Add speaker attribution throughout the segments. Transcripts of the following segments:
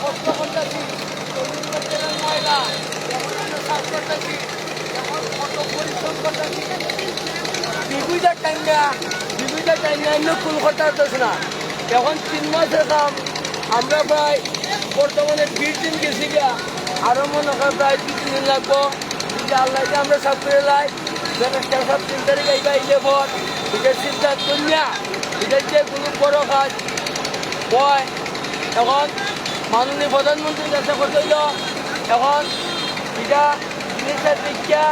Speaker 1: কষ্ট করতেছি ময়লা যখন করতেছি যখন কত না এখন তিন মাসের কাম আমরা প্রায় বর্তমানে বিশ দিন গেছি গিয়া আরও মনে হয় প্রায় দুই তিন দিন লাগবো যদি আল্লাহ আমরা সব করে লাই তিন তারিখ আইবা আইলে পর এটা চিন্তা করিয়া যে কোনো বড় কাজ হয় এখন মাননীয় প্রধানমন্ত্রীর কাছে কথা এখন এটা জিনিসটা দেখিয়া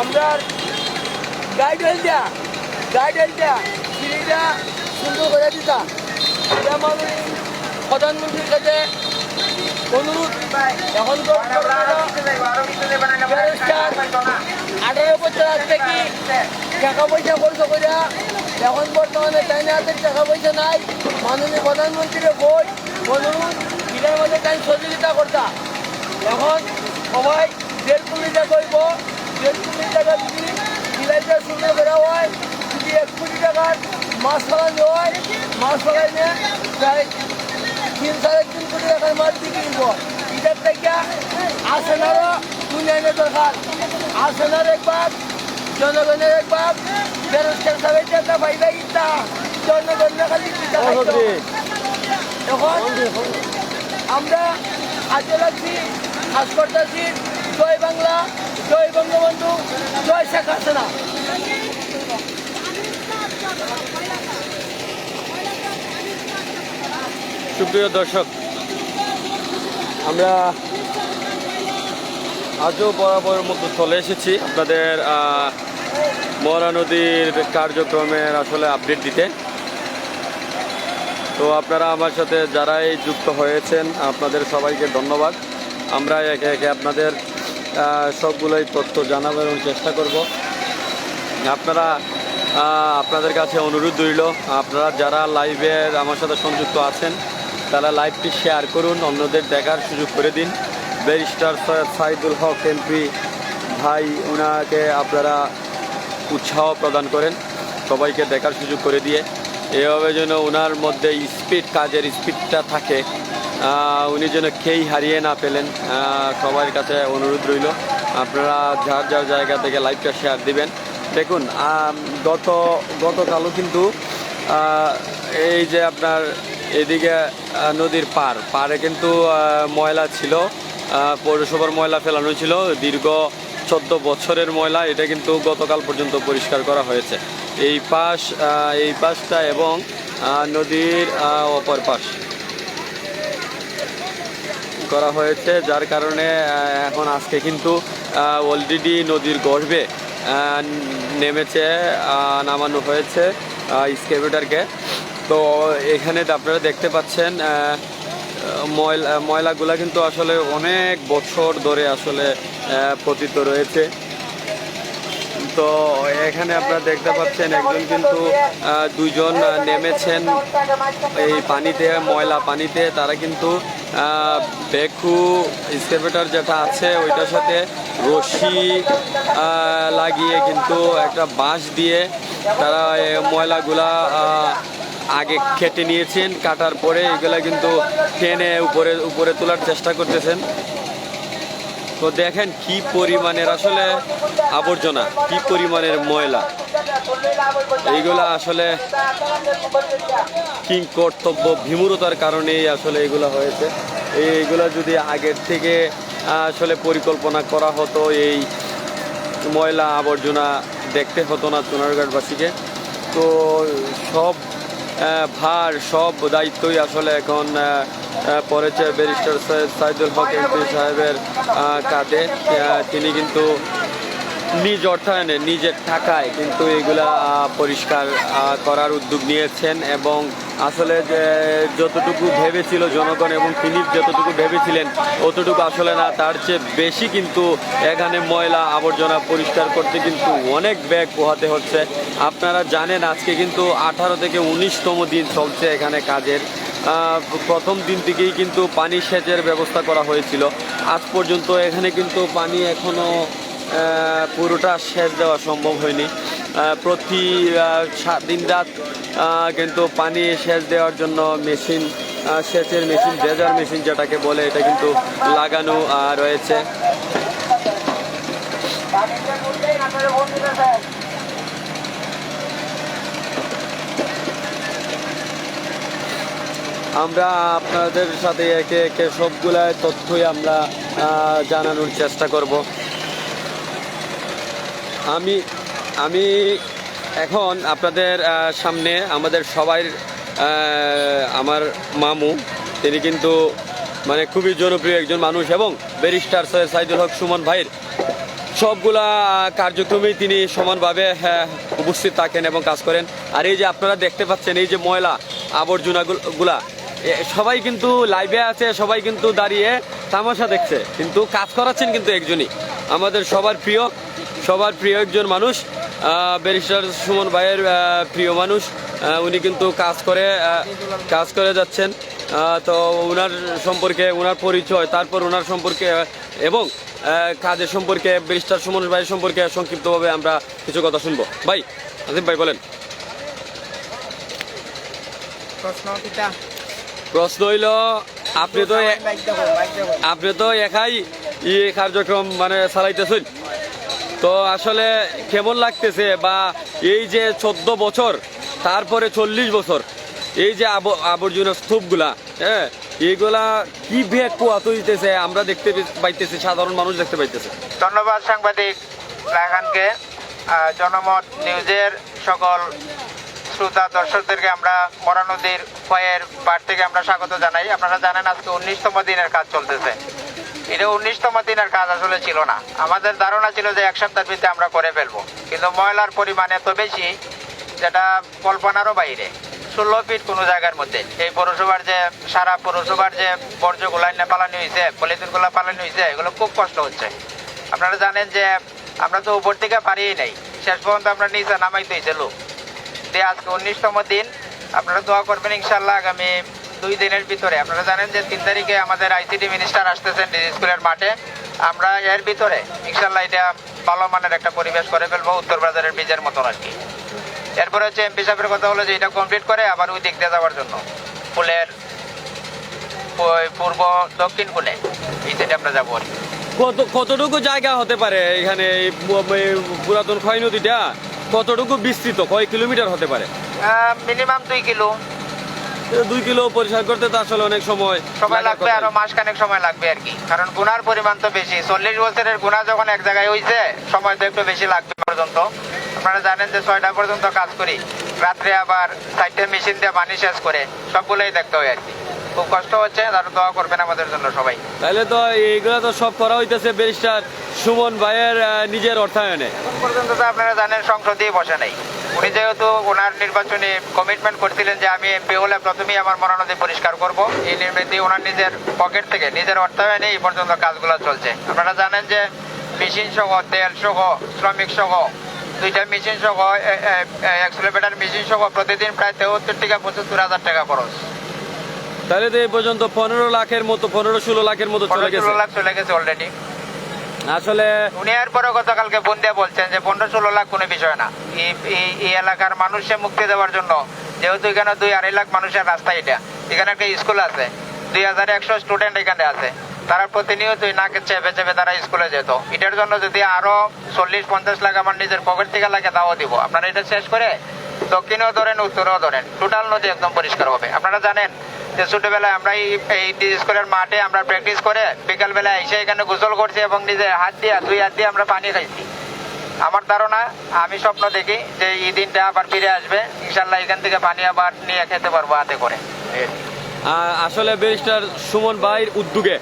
Speaker 1: আমরা গাইডলাইন দেয়া গাইডলাইন দেয়া সিঁড়িটা সুন্দর করে দিতা এটা মাননীয় প্রধানমন্ত্রীর কাছে অনুরোধ এখন তো আঠারো বছর আজ থেকে টাকা পয়সা খরচ করিয়া এখন বর্তমানে তাই না হাতে টাকা পয়সা নাই। মাননীয় প্রধানমন্ত্রীর বই অনুরোধ এটার মধ্যে তাই সহযোগিতা করতা। এখন সবাই দেড় কোটি টাকা হইব দেড় কোটি টাকা যদি সিলাইটা সুন্দর করা হয়, যদি এক কোটি টাকার মাছ ফলানো হয়, মাছ ফলাইলে প্রায় তিন সাড়ে তিন কোটি টাকার মাছ বিক্রি করব এটার থেকে আসেনারও উন্নয়নের দরকার। আসেনার একবার জনগণের একবার বেরোজগার সবাই টাকা পাইবে জনগণের খালি পাইতো। এখন আমরা কাজে লাগছি কাজ করতেছি জয় বাংলা জয় বঙ্গবন্ধু জয় শেখ হাসিনা।
Speaker 2: সুপ্রিয় দর্শক আমরা আজও বরাবরের মতো চলে এসেছি। আপনাদের মরা নদীর কার্যক্রমের আসলে আপডেট দিতে। তো আপনারা আমার সাথে যারাই যুক্ত হয়েছেন, আপনাদের সবাইকে ধন্যবাদ। আমরা একে একে আপনাদের সবগুলোই তথ্য জানাবার চেষ্টা করব। আপনারা আপনাদের কাছে অনুরোধ রইল, আপনারা যারা লাইভে আমার সাথে সংযুক্ত আছেন, তারা লাইভটি শেয়ার করুন, অন্যদের দেখার সুযোগ করে দিন। ব্যারিস্টার সৈয়দ সাইদুল হক এমপি ভাই ওনাকে আপনারা উৎসাহ প্রদান করেন, সবাইকে দেখার সুযোগ করে দিয়ে। এভাবে যেন ওনার মধ্যে স্পিড, কাজের স্পিডটা থাকে উনি যেন কেই হারিয়ে না পেলেন সবার কাছে অনুরোধ রইল। আপনারা যার যার জায়গা থেকে লাইভটা শেয়ার দিবেন। দেখুন গত, গতকালও কিন্তু এই যে আপনার এদিকে নদীর পার পারে কিন্তু ময়লা ছিল পৌরসভার ময়লা ফেলানো ছিল। দীর্ঘ চোদ্দ বছরের ময়লা, এটা কিন্তু গতকাল পর্যন্ত পরিষ্কার করা হয়েছে। এই পাশ এই পাশটা এবং নদীর অপর পাশ করা হয়েছে, যার কারণে এখন আজকে কিন্তু অলরেডি নদীর গর্ভে নেমেছে নামানো হয়েছে স্কেভেটারকে তো এখানে আপনারা দেখতে পাচ্ছেন ময়লা ময়লাগুলা কিন্তু আসলে অনেক বছর ধরে আসলে পতিত রয়েছে। তো এখানে আপনারা দেখতে পাচ্ছেন একজন কিন্তু আহ, দুইজন নেমেছেন এই পানিতে ময়লা পানিতে। তারা কিন্তু বেকু স্কেভেটার যেটা আছে ওইটার সাথে রশি লাগিয়ে কিন্তু একটা বাঁশ দিয়ে তারা ময়লাগুলা আগে খেটে নিয়েছেন, কাটার পরে এগুলা কিন্তু টেনে উপরে উপরে তোলার চেষ্টা করতেছেন। তো দেখেন কি পরিমাণের আসলে আবর্জনা, কি পরিমাণের ময়লা। এইগুলা আসলে কি কর্তব্য বিমূরতার কারণেই আসলে এগুলো হয়েছে। এইগুলা যদি আগের থেকে আসলে পরিকল্পনা করা হতো, এই ময়লা আবর্জনা দেখতে হতো না চুনারঘাটবাসীকে তো সব ভার সব দায়িত্বই আসলে এখন পড়েছে ব্যারিস্টার সাইদুল হক এমপি সাহেবের কাঁধে। তিনি কিন্তু নিজ অর্থায়নে, নিজের টাকায় কিন্তু এগুলা পরিষ্কার করার উদ্যোগ নিয়েছেন এবং আসলে যে যতটুকু ভেবেছিল জনগণ এবং তিনি যতটুকু ভেবেছিলেন অতটুকু আসলে না তার চেয়ে বেশি কিন্তু এখানে ময়লা আবর্জনা পরিষ্কার করতে কিন্তু অনেক ব্যাগ পোহাতে হচ্ছে। আপনারা জানেন আজকে কিন্তু আঠারো থেকে উনিশতম দিন চলছে এখানে কাজের। প্রথম দিন থেকেই কিন্তু পানি সেচের ব্যবস্থা করা হয়েছিল। আজ পর্যন্ত এখানে কিন্তু পানি এখনও আহ, পুরোটা সেচ দেওয়া সম্ভব হয়নি। প্রতি দিন রাত কিন্তু পানি সেচ দেওয়ার জন্য মেশিন সেচের মেশিন, ড্রেজার মেশিন যেটাকে বলে, এটা কিন্তু লাগানো রয়েছে। আমরা আপনাদের সাথে একে একে সবগুলা তথ্যই আমরা জানানোর চেষ্টা করব। আমি আমি এখন আপনাদের সামনে আমাদের সবাই আমার মামু, তিনি কিন্তু মানে খুবই জনপ্রিয় একজন মানুষ এবং ব্যারিস্টার সৈয়দ সাইদুল হক সুমন ভাইয়ের। সবগুলা কার্যক্রমেই তিনি সমানভাবে উপস্থিত থাকেন এবং কাজ করেন। আর এই যে আপনারা দেখতে পাচ্ছেন, এই যে ময়লা আবর্জনাগুলা সবাই কিন্তু লাইভে আছে, সবাই কিন্তু দাঁড়িয়ে তামাশা দেখছে। কিন্তু কাজ করাচ্ছেন কিন্তু একজনই। আমাদের সবার প্রিয় সবার প্রিয় একজন মানুষ ব্যারিস্টার সুমন ভাইয়ের প্রিয় মানুষ উনি কিন্তু কাজ করে কাজ করে যাচ্ছেন। তো ওনার সম্পর্কে ওনার পরিচয় তারপর ওনার সম্পর্কে এবং কাজের সম্পর্কে ব্যারিস্টার সুমন ভাইয়ের সম্পর্কে সংক্ষিপ্তভাবে আমরা কিছু কথা শুনব। ভাই আজিম ভাই বলেন।
Speaker 1: প্রশ্ন
Speaker 2: হইল আপনি তো আপনি তো একাই ই কার্যক্রম মানে চালাইতেছেন। তো আসলে কেমন লাগতেছে বা এই যে চোদ্দ বছর, তারপরে চল্লিশ বছর, এই যে আব- আবর্জনা স্তূপগুলা হ্যাঁ এইগুলা কি ভেদ পোয়াত হইতেছে আমরা দেখতে পাইতেছি, সাধারণ মানুষ দেখতে পাইতেছে।
Speaker 3: ধন্যবাদ সাংবাদিক জনমত নিউজের সকল শ্রোতা দর্শকদেরকে আমরা মরা নদীর ফয়ের পার থেকে আমরা স্বাগত জানাই। আপনারা জানেন আজকে উনিশতম দিনের কাজ চলতেছে। এটা উনিশতম দিনের কাজ আসলে ছিল না। আমাদের ধারণা ছিল যে এক সপ্তাহের ভিতরে আমরা করে ফেলব। কিন্তু ময়লার পরিমাণ এত বেশি যেটা কল্পনারও বাইরে। ষোলো ফিট কোনো জায়গার মধ্যে। এই পৌরসভার যে সারা পৌরসভার যে বর্জ্যগুলা এনে পালানো হয়েছে পলিথিনগুলো পালানো হয়েছে এগুলো খুব কষ্ট হচ্ছে। আপনারা জানেন যে আমরা তো উপর থেকে পারিই নাই। শেষ পর্যন্ত আমরা নিচে নামাইতে হয়েছে লোক। দিয়ে আজকে উনিশতম দিন, আপনারা দোয়া করবেন ইনশাল্লাহ আগামী দুই দিনের ভিতরে। আপনারা জানেন যে তিন তারিখে আমাদের আইসিটি মিনিস্টার আসতেছেন স্কুলের মাঠে। আমরা এর ভিতরে ইনশাল্লাহ এটা ভালো মানের একটা পরিবেশ করে ফেলব, উত্তর বাজারের বীজের মতন আর কি। এরপরে হচ্ছে এমপি সাহেবের কথা হলো যে এটা কমপ্লিট করে আবার ওই দিক দিয়ে যাওয়ার জন্য। ফুলের পূর্ব দক্ষিণ কোণে, এই সাইডে আমরা যাব
Speaker 2: কত কতটুকু জায়গা হতে পারে এখানে পুরাতন ক্ষয় নদীটা? কতটুকু বিস্তৃত? কয় কিলোমিটার হতে পারে?
Speaker 3: মিনিমাম দুই কিলো।
Speaker 2: দুই কিলো পরিষ্কার করতে তো আসলে অনেক সময়
Speaker 3: সময় লাগবে
Speaker 2: আরও
Speaker 3: মাস খানেক সময় লাগবে আর কি। কারণ গুনার পরিমাণ তো বেশি। চল্লিশ বছরের গুণা যখন এক জায়গায় হয়েছে সময় তো একটু বেশি লাগবে পর্যন্ত। আপনারা জানেন যে ছয়টা পর্যন্ত কাজ করি। রাত্রে আবার চারটে মেশিন দিয়ে পানি শেষ করে সবগুলোই দেখতে হয় আর কি। খুব কষ্ট হচ্ছে তারা দোয়া করবেন আমাদের জন্য সবাই।
Speaker 2: তাহলে তো এইগুলো তো সব করা হইতেছে ব্যারিস্টার সুমন ভাইয়ের নিজের অর্থায়নে।
Speaker 3: এখন পর্যন্ত তো আপনারা জানেন সংসদেই বসে নাই। উনি যেহেতু ওনার নির্বাচনী কমিটমেন্ট করছিলেন যে আমি এমপি হলে প্রথমেই আমার মরানদী পরিষ্কার করব। এই নির্মিতি ওনার নিজের পকেট থেকে নিজের অর্থায়নে এই পর্যন্ত কাজগুলো চলছে। আপনারা জানেন যে মেশিন সহ তেল সহ শ্রমিক সহ দুইটা মেশিন সহ এক্সেলেবেটার মেশিন সহ প্রতিদিন প্রায় তেহত্তর থেকে পঁচাত্তর হাজার টাকা খরচ।
Speaker 2: তাহলে তো এই পর্যন্ত পনেরো লাখের মতো পনেরো ষোলো লাখের মতো চলে গেছে
Speaker 3: ষোলো লাখ চলে গেছে অলরেডি
Speaker 2: আসলে
Speaker 3: উনি এরপরে গতকালকে ফোন দিয়ে বলছেন যে পনেরো ষোলো লাখ কোনো বিষয় না। এই- এলাকার মানুষকে মুক্তি দেওয়ার জন্য যেহেতু এখানে দুই আড়াই লাখ মানুষের রাস্তা এটা। এখানে একটা স্কুল আছে দুই হাজার একশো স্টুডেন্ট এখানে আছে। তারা প্রতিনিয়তই নাকে চেপে চেপে তারা স্কুলে যেত। এটার জন্য যদি আরও চল্লিশ, পঞ্চাশ লাখ আমার নিজের পকেট থেকে লাগে, তাও দিব। আপনারা এটা শেষ করে দক্ষিণেও ধরেন, উত্তরেও ধরেন টোটাল নদী একদম পরিষ্কার হবে। আপনারা জানেন যে ছোটবেলায় আমরা এই স্কুলের মাঠে আমরা প্র্যাকটিস করে বিকালবেলা এসে এখানে গোসল করছি এবং নিজে হাত দিয়ে, দুই হাত দিয়ে আমরা পানি খাইছি। আমার ধারণা, আমি স্বপ্ন দেখি যে এই দিনটা আবার ফিরে আসবে। ইনশাল্লাহ এখান থেকে পানি আবার নিয়ে খেতে পারব হাতে করে।
Speaker 2: আসলে ব্যারিস্টার সুমন ভাইয়ের উদ্যোগে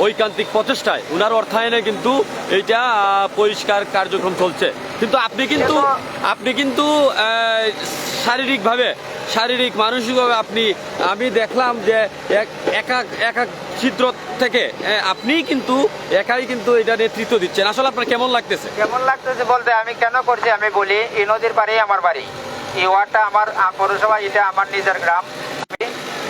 Speaker 2: ঐকান্তিক প্রচেষ্টায়। উনার অর্থায়নে কিন্তু এইটা পরিষ্কার কার্যক্রম চলছে। কিন্তু আপনি কিন্তু আপনি কিন্তু শারীরিকভাবে শারীরিক মানসিকভাবে আপনি আমি দেখলাম যে এক- একা একা চিত্র থেকে আপনি কিন্তু একাই কিন্তু এটা নেতৃত্ব দিচ্ছেন। আসলে আপনার কেমন লাগতেছে?
Speaker 3: কেমন লাগতেছে বলতে আমি কেন করছি? আমি বলি এই নদীর পাড়েই আমার বাড়ি। এই ওয়ার্ডটা আমার পৌরসভা এটা আমার নিজের গ্রাম।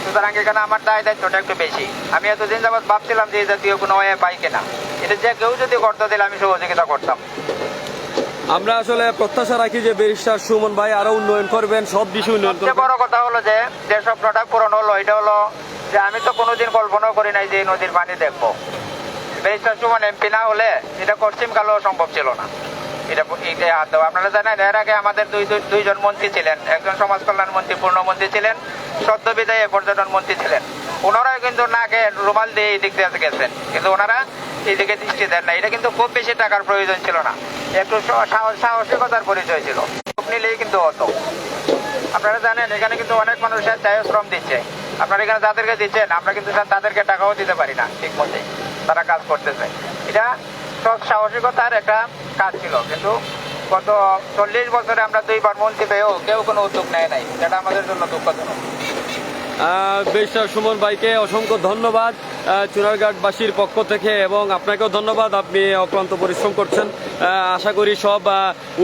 Speaker 3: সুতরাং এখানে আমার দায় দায়িত্বটা একটু বেশি। আমি এতদিন যাবৎ ভাবছিলাম যে এই জাতীয় কোনো ওয়ে বাইকে না এটা যে কেউ যদি করতে দিলে আমি সহযোগিতা করতাম।
Speaker 2: আমরা আসলে প্রত্যাশা রাখি যে ব্যারিস্টার সুমন ভাই আরও উন্নয়ন করবেন সব বিষয় উন্নয়ন করবেন।
Speaker 3: বড় কথা হলো যে যেসব প্রোডাক্ট পূরণ হলো এটা হলো যে আমি তো কোনোদিন কল্পনাও করি নাই যে নদীর পানি দেখব। ব্যারিস্টার সুমন এমপি না হলে এটা পশ্চিমকালেও সম্ভব ছিল না। আপনারা জানেন, এর আগে আমাদের দুই দুই- দুইজন মন্ত্রী ছিলেন। একজন সমাজ কল্যাণ মন্ত্রী পূর্ণমন্ত্রী ছিলেন, সদ্য বিদায়ী পর্যটন মন্ত্রী ছিলেন। ওনারাও কিন্তু নাকে রুমাল দিয়ে এই দিক দিয়ে গেছেন। কিন্তু ওনারা এইদিকে দৃষ্টি দেন না। এটা কিন্তু খুব বেশি টাকার প্রয়োজন ছিল না। একটু সাহসিকতার পরিচয় ছিল। নিলেই কিন্তু হতো আপনারা জানেন, এখানে কিন্তু অনেক মানুষ চায় শ্রম দিচ্ছে। আপনারা এখানে যাদেরকে দিচ্ছেন, আমরা কিন্তু তাদেরকে টাকাও দিতে পারি না, ঠিক মতে তারা কাজ করতেছে। এটা সাহসিকতার একটা কাজ ছিল। কিন্তু গত চল্লিশ বছরে আমরা দুইবার মন্ত্রী পেয়েও কেউ কোনো উদ্যোগ নেয় নাই। যেটা আমাদের জন্য দুঃখজনক।
Speaker 2: ব্যারিস্টার সুমন ভাইকে অসংখ্য ধন্যবাদ চুনারঘাটবাসীর পক্ষ থেকে এবং আপনাকেও ধন্যবাদ আপনি অক্লান্ত পরিশ্রম করছেন। আশা করি সব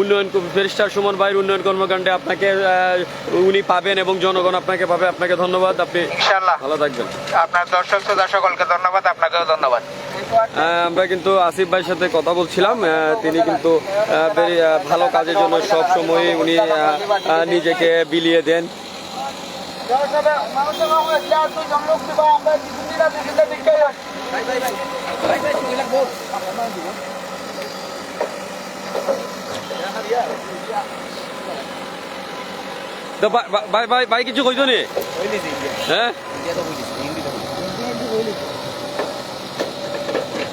Speaker 2: উন্নয়ন ব্যারিস্টার সুমন ভাইয়ের উন্নয়ন কর্মকাণ্ডে আপনাকে উনি পাবেন এবং জনগণ আপনাকে পাবে আপনাকে ধন্যবাদ আপনি ভালো থাকবেন।
Speaker 3: আপনার দর্শক শ্রোতা সকলকে ধন্যবাদ আপনাকেও ধন্যবাদ।
Speaker 2: আমরা কিন্তু আসিফ ভাইয়ের সাথে কথা বলছিলাম তিনি কিন্তু ভালো কাজের জন্য সব সময় উনি নিজেকে বিলিয়ে দেন। তো ভাই- ভাই কিছু কইতো নি? হ্যাঁ?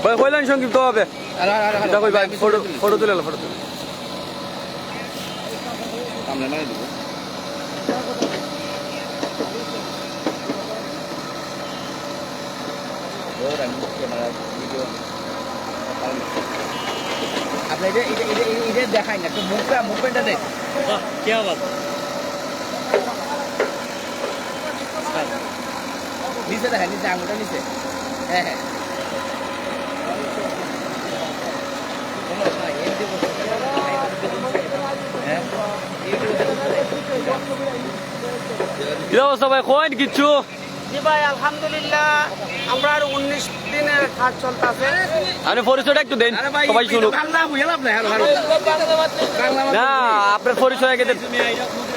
Speaker 2: ভাই কইলেন সংক্ষিপ্ত হবে কই ভাই ফটো ফটো করেন ক্যামেরার ভিডিও
Speaker 4: আপনি এটা এটা এটা এটা দেখাই না একটু মুখটা মুভমেন্টটা দেখ।
Speaker 2: বাহ কে আবার
Speaker 4: নিচে দেখেন নিচে আঙুলটা নিচে। হ্যাঁ হ্যাঁ।, হ্যাঁ।
Speaker 2: কি অবস্থা ভাই? কোয়েন কিচ্ছু?
Speaker 4: জি ভাই আলহামদুলিল্লাহ। আমরা আর উনিশ দিনের কাজ চলতেছে
Speaker 2: আপনি পরিচয়টা একটু দেন সবাই শুনুক
Speaker 4: বাংলা বুঝলাম না হ্যালো হ্যালো বাংলা
Speaker 2: না আপনার পরিচয় আগে দেন।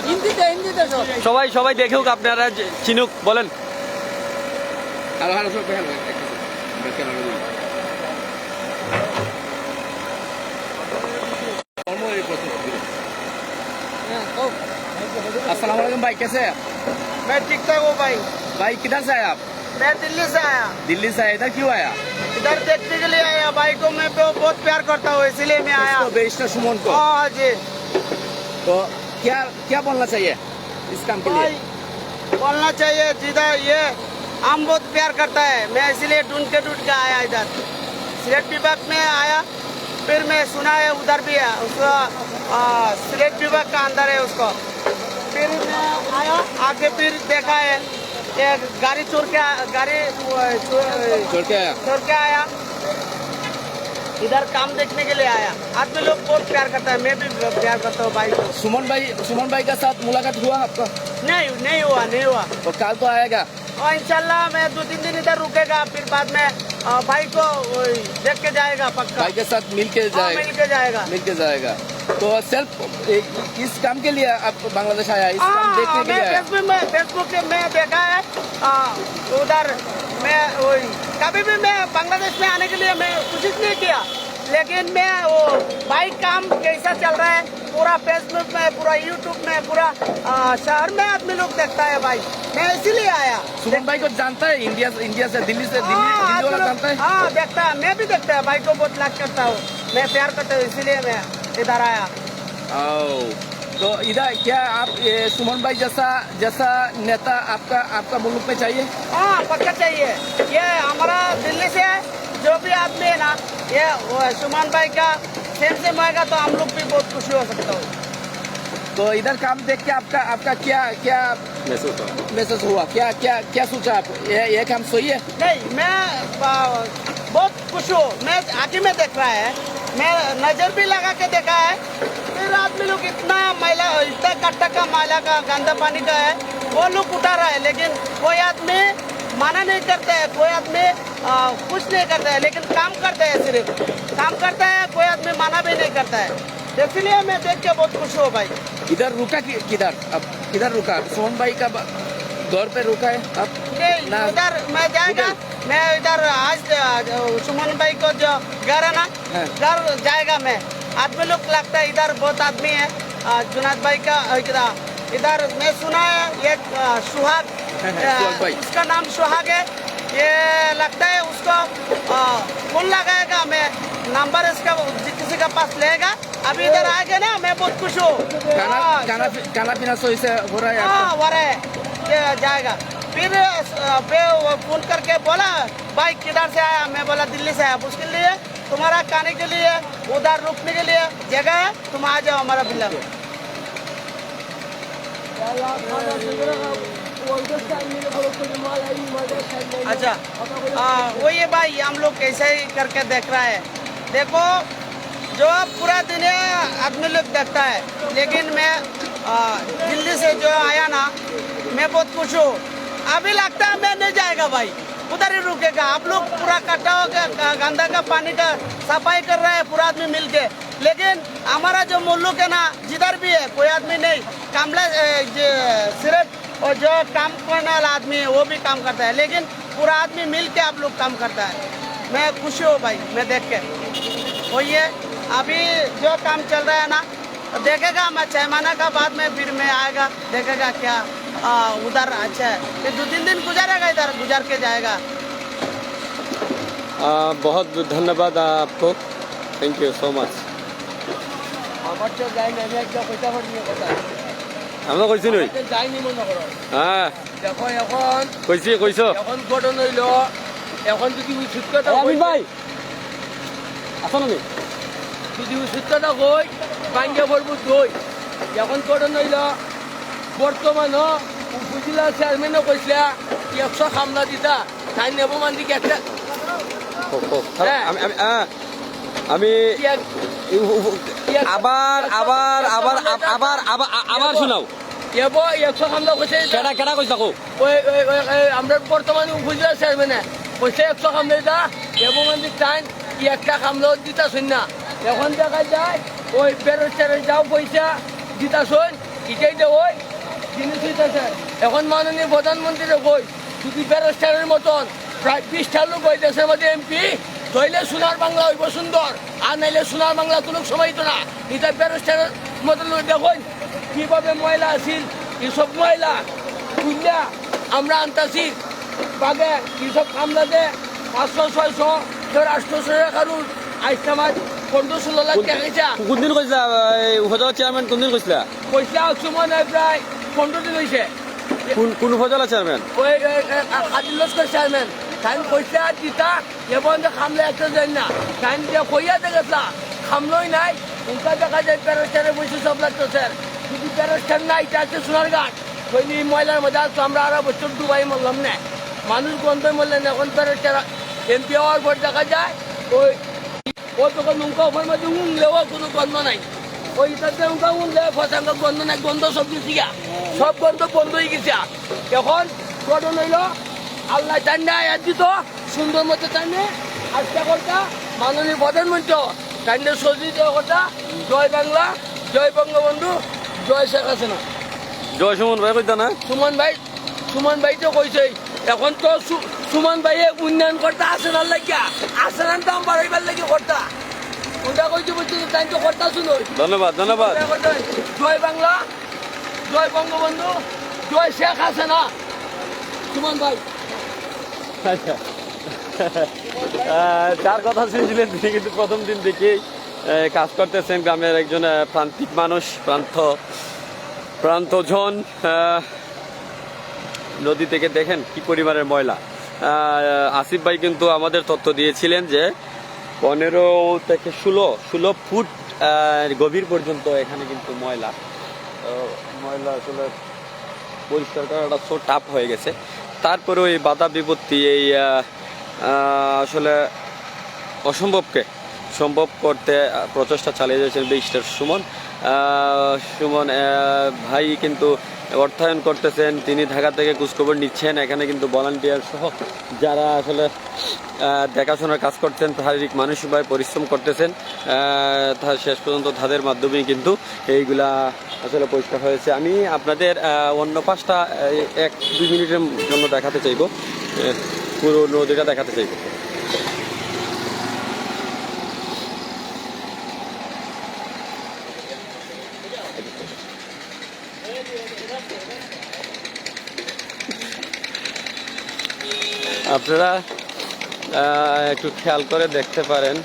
Speaker 4: হিন্দিতে হিন্দিতে সব
Speaker 2: সবাই সবাই দেখুক আপনারা যে- চিনুক বলেন
Speaker 4: হ্যালো হ্যালো সব হ্যালো ক্যামেরা দিই अस्सलाम वालेकुम भाई कैसे हैं
Speaker 5: मैं ठीक ठाक हूँ भाई
Speaker 4: भाई किधर से आए आप
Speaker 5: मैं दिल्ली से आया।
Speaker 4: दिल्ली से आया इधर क्यों आया?
Speaker 5: इधर देखने के लिए आया भाई को मैं तो बहुत प्यार करता हूँ इसीलिए मैं आया।
Speaker 4: बेइज्जत सुमन को।
Speaker 5: हाँ जी।
Speaker 4: तो क्या क्या बोलना चाहिए इस काम के लिए?
Speaker 5: बोलना चाहिए जिधर ये हम बहुत प्यार करता है मैं इसीलिए ढूंढ के ढूंढ के आया इधर। सिलेट विभाग में आया फिर मैं सुना है उधर भी है उसका सिलेट विभाग का अंदर है उसको। फिर मैं आया आके फिर देखा है एक गाड़ी चोर के गाड़ी चोर-
Speaker 4: के आया?
Speaker 5: छोड़ के आया। इधर काम देखने के लिए आया। आदमी लोग बहुत प्यार करता है मैं भी प्यार करता हूँ भाई को
Speaker 4: सुमन भाई सुमन भाई के साथ मुलाकात हुआ आपका?
Speaker 5: नहीं नहीं हुआ नहीं हुआ।
Speaker 4: तो कल तो आएगा
Speaker 5: और इंशाल्लाह मैं दो तीन दिन इधर रुकेगा फिर बाद में भाई को देख के जाएगा पक्का।
Speaker 4: भाई के साथ मिल के
Speaker 5: हाँ,
Speaker 4: जाएगा।
Speaker 5: मिल के जाएगा।
Speaker 4: मिल के जाएगा। तो सिर्फ़ ए- इस काम के लिए आप बांग्लादेश आया इस काम
Speaker 5: हाँ,
Speaker 4: देखने के
Speaker 5: मैं
Speaker 4: लिए
Speaker 5: फेसबुक में फेसबुक मैं देखा है। उधर मैं वही कभी भी मैं बांग्लादेश में आने के लिए मैं कोशिश नहीं किया लेकिन मैं वो भाई काम कैसा चल रहा है पूरा फेसबुक में पूरा यूट्यूब में पूरा शहर में आदमी लोग देखता है भाई। मैं इसीलिए आया।
Speaker 4: सुमन भाई को जानता है इंडिया से इंडिया से दिल्ली से दिल्ली
Speaker 5: हाँ,
Speaker 4: दिल्ली वाला जानता है?
Speaker 5: हाँ देखता है मैं भी देखता है भाई को बहुत लाख करता हूँ। मैं प्यार करता हूँ इसीलिए मैं इधर आया
Speaker 4: आओ। तो इधर क्या आप ये सुमन भाई जैसा जैसा नेता आपका आपका मुल्क में चाहिए?
Speaker 5: हाँ पक्का चाहिए। ये हमारा दिल्ली से जो भी आदमी है ना ये वो है, सुमन भाई का सेम सेम आएगा तो हम लोग भी बहुत खुशी हो सकता हूँ।
Speaker 4: तो इधर काम देख के आपका आपका क्या क्या महसूस हुआ? क्या क्या क्या सोचा आप? ये ये काम सही है?
Speaker 5: नहीं मैं बहुत खुश हूँ। मैं आगे में देख रहा है मैं नज़र भी लगा के देखा है। फिर आदमी लोग इतना मैला इतना कट्टा का मैला का गंदा पानी का है वो लोग उठा रहा है लेकिन कोई आदमी माना नहीं करता है कोई आदमी कुछ नहीं करता है लेकिन काम करता है सिर्फ़। काम करता है कोई आदमी माना भी नहीं करता है। इसलिए मैं देख के बहुत खुश हूँ भाई।
Speaker 4: इधर रुका किधर? अब किधर रुका? सोहन भाई का दौर पे रुका है? अब
Speaker 5: नहीं इधर मैं जाएगा मैं इधर आज सुमन भाई को जो घर है ना
Speaker 4: हाँ।
Speaker 5: घर जाएगा मैं। आदमी लोग लगता है इधर बहुत आदमी है। जुनाद भाई का इधर इधर मैं सुना है ये सुहाग
Speaker 4: हाँ, हाँ।
Speaker 5: उसका नाम सुहाग है। ये लगता है उसको फ़ोन लगाएगा मैं नंबर इसका किसी का पास लेगा। अभी इधर आएगा ना मैं बहुत खुश हूँ।
Speaker 4: खाना
Speaker 5: हाँ,
Speaker 4: पीना सही से हो रहा है
Speaker 5: हाँ रहे ये जाएगा। फिर पे वो फ़ोन करके बोला भाई किधर से आया? मैं बोला दिल्ली से आया। उसके लिए तुम्हारा खाने के लिए उधर रुकने के लिए जगह है तुम आ जाओ हमारा बिल्ला में. अच्छा हाँ वही है भाई हम लोग कैसे ही करके देख रहा है। देखो जो पूरा दुनिया आदमी लोग देखता है लेकिन मैं दिल्ली से जो आया ना मैं बहुत खुश हूँ। अभी लगता है मैं नहीं जाएगा भाई। उधर ही रुकेगा। आप लोग पूरा कट्टा हो गया गंदा का पानी का सफ़ाई कर रहे हैं पूरा आदमी मिल के लेकिन हमारा जो मुल्लुक है ना, जिधर भी है, कोई आदमी नहीं। कामला सिर्फ़ और जो काम करने वाला आदमी है, वो भी काम करता है। लेकिन पूरा आदमी मिल के आप लोग काम करता है। मैं खुश हूँ भाई, मैं देख के। वही है अभी जो काम चल रहा है ना, देखेगा मैं छह महीना का बाद में फिर मैं आएगा, देखेगा क्या उधर अच्छा है फिर दो तीन दिन गुजारेगा इधर गुजार के जाएगा
Speaker 2: आ, बहुत धन्यवाद आपको थैंक यू सो मच
Speaker 1: আমার তো যায়নি আমি একটা পয়সা করে নিয়ে কথা
Speaker 2: আমরা কইছি নই
Speaker 1: আমাকে যায়নি মনে করো
Speaker 2: হ্যাঁ
Speaker 1: দেখো এখন
Speaker 2: কইছি কইছ
Speaker 1: এখন ঘটনা হইল এখন যদি ওষুধ কথা
Speaker 2: আমিন ভাই আসো নাকি
Speaker 1: যদি ওষুধ কথা কই বাঙ্গা পড়বো দই এখন ঘটনা হইল বর্তমান উপজেলা চেয়ারম্যানও কৈছিলা একশো খামলা দিতা তাই নেব মান্দিকে একটা।
Speaker 2: আমি আবার আবার আবার আবার আবার শোনাও।
Speaker 1: এব একশো খামলা কৈছে
Speaker 2: কেডা কেডা
Speaker 1: আমরা বর্তমানে উপজেলা চেয়ারম্যানে। একশো খামলে মন্দির টাইম একটা খামলাও দিতা শুন না। এখন দেখা যায় ওই বেরোস্টারে যাও পয়সা দিতা শুন এটাই দে ওই জিনিস হইতেছে এখন মাননীয় প্রধানমন্ত্রী কই? যদি বেরোস্টারের মতন প্রায় বিশটা লোক ওই দেশের মধ্যে এমপি তৈলে সোনার বাংলা হইব সুন্দর আর নাইলে সোনার বাংলা কোনো সময় তো না। এটা বেরোস্টারের মতন দেখুন কীভাবে ময়লা আছিল এসব ময়লা কুইলা আমরা আনতাছি বাগে কৃষক কামলাতে পাঁচশো ছয়শো তোর আটশোশো টাকার আইসা মাছ পনেরো ষোলো লাখ টাকা খাইছা
Speaker 2: কোনদিন চেয়ারম্যান কোনদিন
Speaker 1: পয়সা সময় নাই প্রায় দিন হয়েছে
Speaker 2: কোন কোন উপজেলা চেয়ারম্যান
Speaker 1: ওই হাজির লস্কর চেয়ারম্যান তাই পয়সা দিতা এবং যে খামলে একটা যায় না। তাই যে কইয়া দেখেছিলা খামলই নাই। উনকা দেখা যায় প্যারেস্টারে বসে সব লাগতেছে যদি প্যারেস্টার নাই তাতে সোনার গাছ ওই এই ময়লার মধ্যে আসতো আমরা আরও বছর ডুবাই মরলাম না? মানুষ গন্ধ মরলেন এখন প্যারেস্টার এমপি হওয়ার পর দেখা যায়। ওই ও তখন নৌকা ওপর মধ্যে উনলেও কোনো গন্ধ নাই। ওই তাতে নৌকা উনলে ফসাঙ্গ গন্ধ নাই গন্ধ সব দিচ্ছি সব গন্ধ বন্ধ হয়ে গেছে। এখন গঠন হইল আল্লাহ চান্ডা আয়াত দিত সুন্দর মতো চান্ডে আজকে কথা মাননীয় প্রধানমন্ত্রী চান্ডে সজি দেওয়া কথা। জয় বাংলা জয় বঙ্গবন্ধু জয় শেখ হাসিনা।
Speaker 2: জয় সুমন ভাই কইতা না?
Speaker 1: সুমন ভাই সুমন ভাই তো কইছে এখন তো সুমন ভাই উন্নয়ন করতে আসে না লাগিয়া? আসে না দাম বাড়াইবার লাগে করতা? ওটা কইছে বলছে তাই তো কর্তা শুনো
Speaker 2: ধন্যবাদ ধন্যবাদ।
Speaker 1: জয় বাংলা জয় বঙ্গবন্ধু, জয় শেখ হাসিনা। সুমন ভাই।
Speaker 2: আচ্ছা কথা শুনছিলেন তিনি কিন্তু প্রথম দিন থেকেই কাজ করতেছেন গ্রামের একজন প্রান্তিক মানুষ, প্রান্ত, প্রান্তজন। নদী থেকে দেখেন কি পরিমাণের ময়লা। আসিফ ভাই কিন্তু আমাদের তথ্য দিয়েছিলেন যে, পনেরো থেকে ষোলো ষোলো ফুট গভীর পর্যন্ত এখানে কিন্তু ময়লা। ময়লা আসলে পরিষ্কার করাটা সো টাপ হয়ে গেছে। তারপরে ওই বাধা বিপত্তি, এই আসলে অসম্ভবকে সম্ভব করতে প্রচেষ্টা চালিয়ে যাচ্ছেন বিস্টার সুমন। সুমন ভাই কিন্তু অর্থায়ন করতেছেন, তিনি ঢাকা থেকে খোঁজখবর নিচ্ছেন, এখানে কিন্তু ভলান্টিয়ার সহ যারা আসলে দেখাশোনার কাজ করছেন, শারীরিক মানসিকভাবে পরিশ্রম করতেছেন শেষ পর্যন্ত তাদের মাধ্যমেই কিন্তু এইগুলা আসলে পরিষ্কার হয়েছে। আমি আপনাদের অন্য পাশটা এক, দুই মিনিটের জন্য দেখাতে চাইব পুরো নদীটা দেখাতে চাইব। আপনারা একটু খেয়াল করে দেখতে পারেন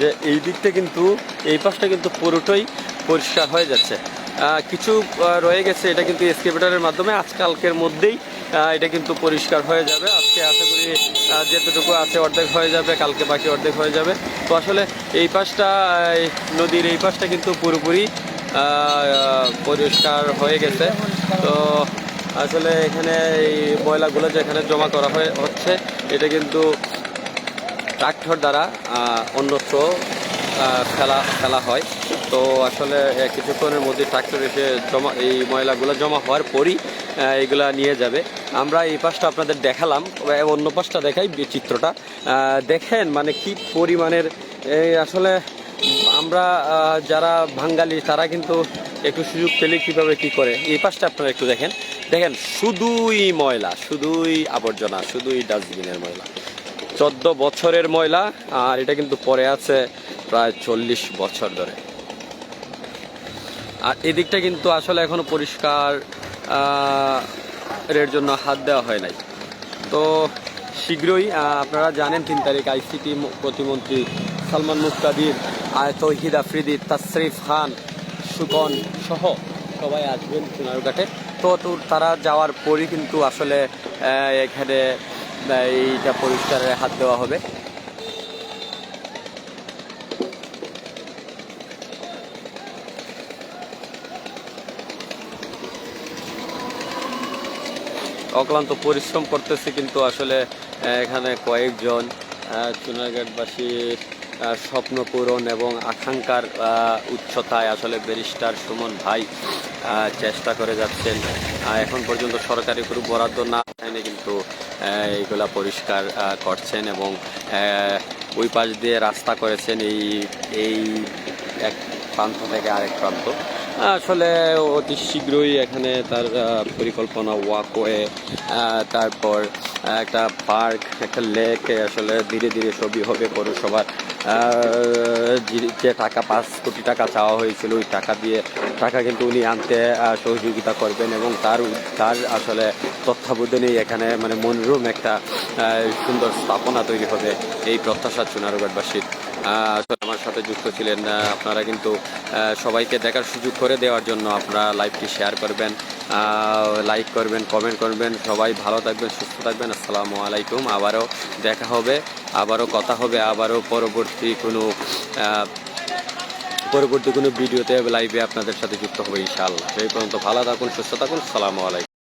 Speaker 2: যে এই দিকটা কিন্তু, এই পাশটা কিন্তু পুরোটাই পরিষ্কার হয়ে যাচ্ছে। কিছু রয়ে গেছে, এটা কিন্তু এসকেভেটারের মাধ্যমে। আজকালকের মধ্যেই এটা কিন্তু পরিষ্কার হয়ে যাবে। আজকে আশা করি যেতটুকু আছে অর্ধেক হয়ে যাবে, কালকে বাকি অর্ধেক হয়ে যাবে। তো আসলে এই পাশটা নদীর এই পাশটা কিন্তু পুরোপুরি পরিষ্কার হয়ে গেছে। তো আসলে এখানে এই ময়লাগুলো যেখানে জমা করা হয়ে, হচ্ছে, এটা কিন্তু ট্রাক্টর দ্বারা অন্যত্র ফেলা ফেলা হয়। তো আসলে কিছুক্ষণের মধ্যে ট্রাক্টর এসে জমা, এই ময়লাগুলো জমা হওয়ার পরই এগুলা নিয়ে যাবে। আমরা এই পাশটা আপনাদের দেখালাম অন্য পাশটা দেখাই চিত্রটা দেখেন মানে কি পরিমাণের, এই আসলে আমরা যারা বাঙালি, তারা কিন্তু একটু সুযোগ পেলে কীভাবে কি করে? এই পাশটা আপনারা একটু দেখেন। দেখেন, শুধুই ময়লা, শুধুই আবর্জনা, শুধুই ডাস্টবিনের ময়লা। চোদ্দ বছরের ময়লা, আর এটা কিন্তু পরে আছে প্রায় চল্লিশ বছর ধরে। আর এদিকটা কিন্তু আসলে এখনও পরিষ্কার এর জন্য হাত দেওয়া হয় নাই। তো, শীঘ্রই আপনারা জানেন, তিন তারিখ আইসিটি প্রতিমন্ত্রী সালমান মুক্তাদির তৌহিদ আফ্রিদি, তাসরিফ খান, সুকন সহ সবাই আসবেন সোনারঘাটে তো তো তারা যাওয়ার পরই কিন্তু আসলে এখানে এইটা পরিষ্কারের হাত দেওয়া হবে। অক্লান্ত পরিশ্রম করতেছে কিন্তু আসলে এখানে কয়েকজন চুনারঘাটবাসীর স্বপ্ন পূরণ এবং আকাঙ্ক্ষার উচ্চতায় আসলে ব্যারিস্টার সুমন ভাই চেষ্টা করে যাচ্ছেন। এখন পর্যন্ত সরকারি কোনো বরাদ্দ না এনে কিন্তু এইগুলা পরিষ্কার করছেন এবং ওই পাশ দিয়ে রাস্তা করেছেন এই এই এক প্রান্ত থেকে আরেক প্রান্ত। আসলে অতি শীঘ্রই এখানে তার পরিকল্পনা ওয়াকওয়ে তারপর একটা পার্ক, একটা লেক আসলে ধীরে ধীরে ছবি হবে পৌরসভার। যে- টাকা, পাঁচ কোটি টাকা চাওয়া হয়েছিল, ওই টাকা দিয়ে, টাকা কিন্তু উনি আনতে সহযোগিতা করবেন এবং তার তার আসলে তত্ত্বাবধানেই এখানে মানে মনোরম একটা সুন্দর স্থাপনা তৈরি হবে এই প্রত্যাশা আসলে আমার সাথে যুক্ত ছিলেন আপনারা কিন্তু সবাইকে দেখার সুযোগ করে দেওয়ার জন্য আপনারা লাইভটি শেয়ার করবেন লাইক করবেন কমেন্ট করবেন, সবাই ভালো থাকবেন, সুস্থ থাকবেন, আসসালামু আলাইকুম, আবারও দেখা হবে, আবারও কথা হবে, আবারও পরবর্তী কোনো পরবর্তী কোনো ভিডিওতে লাইভে আপনাদের সাথে যুক্ত হবে, ইনশাআল্লাহ। সেই পর্যন্ত ভালো থাকুন, সুস্থ থাকুন সালামু আলাইকুম।